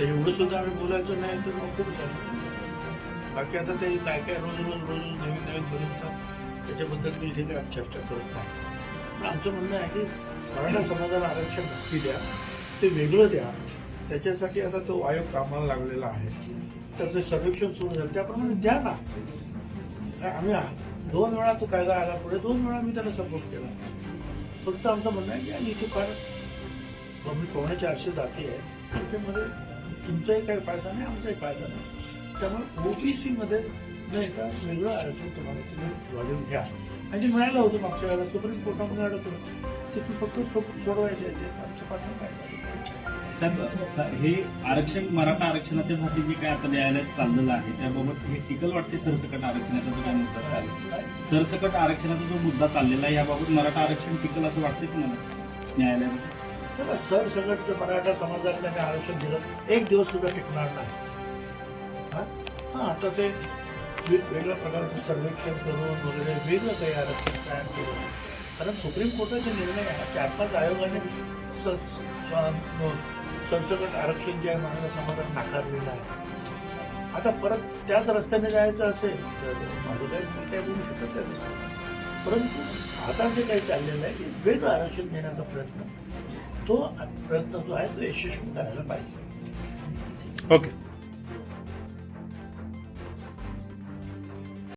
एवढं सुद्धा आम्ही बोलायचं नाही तर मग खूप झालं. बाकी आता ते काय काय रोज रोज रोज नवीन नवीन बनवतात त्याच्याबद्दल मी इथे काही चर्चा करत नाही. पण आमचं म्हणणं आहे की मराठा समाजाला आरक्षण नक्की द्या ते वेगळं द्या. त्याच्यासाठी आता तो आयोग कामाला लागलेला आहे. त्याचं सर्वेक्षण सुरू झालं त्याप्रमाणे द्या ना. आम्ही दोन वेळा तो कायदा आला पुढे दोन वेळा मी त्याला सपोर्ट केला. फक्त आमचं म्हणणं आहे की आम्ही इथे फार कमी पावणे चारशे जाती आहे. त्याच्यामध्ये तुमचाही काही फायदा नाही आमचाही फायदा नाही. त्यामुळे ओबीसी मध्ये नाही का वेगळं आरक्षण तुम्हाला तुम्ही वाढवून घ्या. आणि ते मिळालं होतं मागच्या वेळेला सुप्रीम कोर्टामध्ये अडत होतं ते तू फक्त सोडवायचे आहे ते आमचं पाठवून काय? साहेब हे आरक्षण मराठा आरक्षणाच्यासाठी जे काय आता न्यायालयात चाललेलं आहे त्याबाबत हे टिकल वाटते सरसकट आरक्षणाचा जो काय मुद्दा सरसकट आरक्षणाचा जो मुद्दा चाललेला आहे याबाबत मराठा आरक्षण टिकल असं वाटतंय तुम्हाला न्यायालयामध्ये? तेव्हा सर सगळं जर मराठा समाजातल्याने आरक्षण दिलं एक दिवस सुद्धा टिकणार नाही. हा? आता ते वेगवेगळ्या प्रकारचं सर्वेक्षण करून वगैरे वेगळं काही आरक्षण तयार केलं कारण सुप्रीम कोर्टाचे निर्णय आहे चार पाच आयोगाने स- सरसकट आरक्षण जे आहे मराठा समाजात नाकारलेलं आहे. आता परत त्याच रस्त्याने जायचं असेल तर माझं काही काही बोलू शकत नाही. परंतु आता जे काही चाललेलं आहे की वेगळं आरक्षण देण्याचा प्रयत्न तो प्रयत्न जो आहे तो यशस्वी करायला पाहिजे. ओके.